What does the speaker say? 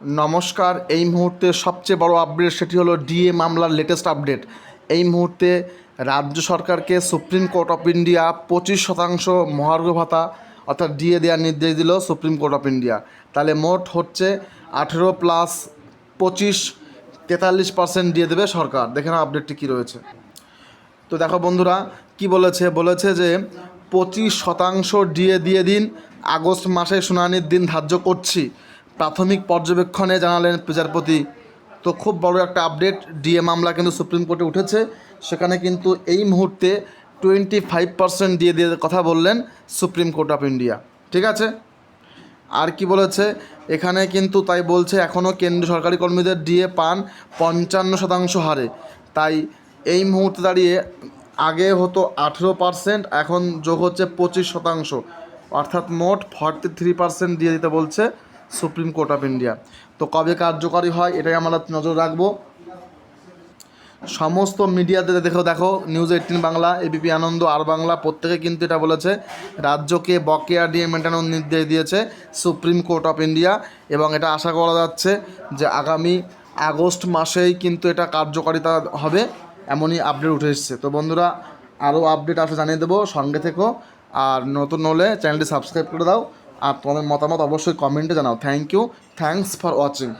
নমস্কার, এই মুহূর্তে সবচেয়ে বড় আপডেট সেটি হলো ডিএ মামলার লেটেস্ট আপডেট এই মুহূর্তে রাজ্য সরকারকে সুপ্রিম কোর্ট অফ ইন্ডিয়া পঁচিশ শতাংশ মহার্ঘ ভাতা অর্থাৎ ডিএ দেওয়ার নির্দেশ দিল সুপ্রিম কোর্ট অফ ইন্ডিয়া তাহলে মোট হচ্ছে আঠেরো প্লাস পঁচিশ, তেতাল্লিশ পার্সেন্ট দিয়ে দেবে সরকার। দেখে না আপডেটটি কী রয়েছে। তো দেখো বন্ধুরা, কি বলেছে? বলেছে যে পঁচিশ শতাংশ ডিএ দিয়ে দিন, আগস্ট মাসে শুনানির দিন ধার্য করছি। প্রাথমিক পর্যবেক্ষণে জানালেন বিচারপতি। তো খুব বড় একটা আপডেট ডিএ মামলা কিন্তু সুপ্রিম কোর্টে উঠেছে। সেখানে কিন্তু এই মুহূর্তে টোয়েন্টি ফাইভ পার্সেন্ট দিয়ে দিয়ে কথা বললেন সুপ্রিম কোর্ট অফ ইন্ডিয়া। ঠিক আছে? আর কি বলেছে? এখানে কিন্তু তাই বলছে এখনও কেন্দ্রীয় সরকারি কর্মীদের ডিএ পান পঞ্চান্ন শতাংশ হারে। তাই এই মুহূর্তে দাঁড়িয়ে আগে হতো আঠেরো পার্সেন্ট এখন যোগ হচ্ছে পঁচিশ শতাংশ। অর্থাৎ মোট ফর্টি থ্রি পার্সেন্ট দিয়ে দিতে বলছে সুপ্রিম কোর্ট অফ ইন্ডিয়া। তো কবে কার্যকরী হয় এটাই আমরা নজর রাখব। সমস্ত মিডিয়াতে দেখো দেখো news eighteen Bangla ABP Ananda, আর বাংলা, প্রত্যেকে কিন্তু এটা বলেছে, রাজ্যকে বকেয়া দিয়ে মেটানোর নির্দেশ দিয়েছে সুপ্রিম কোর্ট অফ ইন্ডিয়া এবং এটা আশা করা যাচ্ছে যে আগামী আগস্ট মাসেই কিন্তু এটা কার্যকারিতা হবে এমনই আপডেট উঠে এসছে। তো বন্ধুরা, আরও আপডেট আসলে জানিয়ে দেবো, সঙ্গে থেকো, আর নতুন হলে চ্যানেলটি সাবস্ক্রাইব করে দাও আর তোমাদের মতামত অবশ্যই কমেন্টে জানাও। Thank you thanks for watching